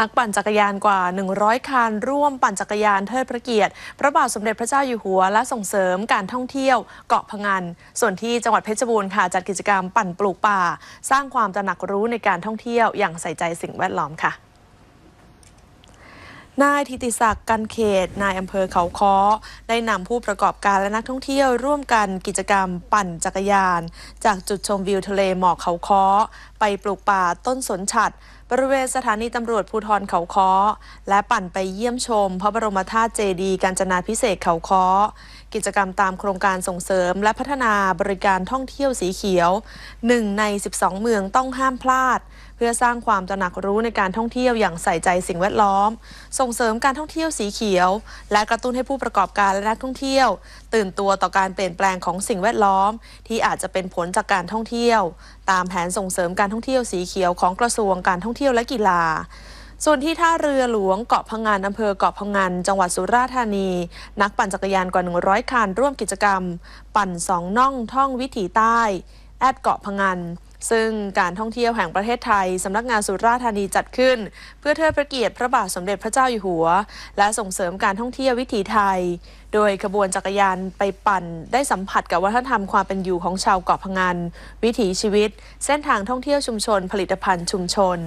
นักปั่นจักรยานกว่า 100 คัน ร่วมปั่นจักรยานเทิดพระเกียรติ พระบาทสมเด็จพระเจ้าอยู่หัว และส่งเสริมการท่องเที่ยวเกาะพะงัน ส่วนที่จังหวัดเพชรบูรณ์ค่ะ จัดกิจกรรมปั่นปลูกป่า สร้างความตระหนักรู้ในการท่องเที่ยวอย่างใส่ใจสิ่งแวดล้อมค่ะนายธิติศักดิ์กันเขต นายอำเภอเขาค้อ ได้นำผู้ประกอบการและนักท่องเที่ยวร่วมกันกิจกรรมปั่นจักรยาน จากจุดชมวิวทะเลหมอกเขาค้อไปปลูกป่าต้นสนฉัดบริเวณสถานีตำรวจภูธรเขาค้อ และปั่นไปเยี่ยมชม พระบรมธาตุเจดีย์กาญจนาพิเศษเขาค้อ กิจกรรมตามโครงการส่งเสริม และพัฒนาบริการท่องเที่ยวสีเขียวหนึ่งใน 12 เมืองต้องห้ามพลาด เพื่อสร้างความตระหนักรู้ในการท่องเที่ยวอย่างใส่ใจสิ่งแวดล้อม ส่งเสริมการท่องเที่ยวสีเขียว และกระตุ้นให้ผู้ประกอบการและนักท่องเที่ยว ตื่นตัวต่อการเปลี่ยนแปลงของสิ่งแวดล้อม ที่อาจจะเป็นผลจากการท่องเที่ยว ตามแผนส่งเสริมการท่องเที่ยวสีเขียวของกระทรวงการท่องเที่ยวและกีฬาส่วนที่ท่าเรือหลวงเกาะพังงานอำเภอเกาะพังงานจังหวัดสุราษฎร์ธานี นักปั่นจักรยานกว่า 100 คันร่วมกิจกรรม ปั่นสองน่องท่องวิถีใต้ แอดเกาะพังงาน ซึ่งการท่องเที่ยวแห่งประเทศไทย สำนักงานสุราษฎร์ธานีจัดขึ้น เพื่อเทิดพระเกียรติพระบาทสมเด็จพระเจ้าอยู่หัว และส่งเสริมการท่องเที่ยววิถีไทย โดยขบวนจักรยานไปปั่น ได้สัมผัสกับวัฒนธรรมความเป็นอยู่ของชาวเกาะพังงานวิถีชีวิต เส้นทางท่องเที่ยวชุมชน ผลิตภัณฑ์ชุมชน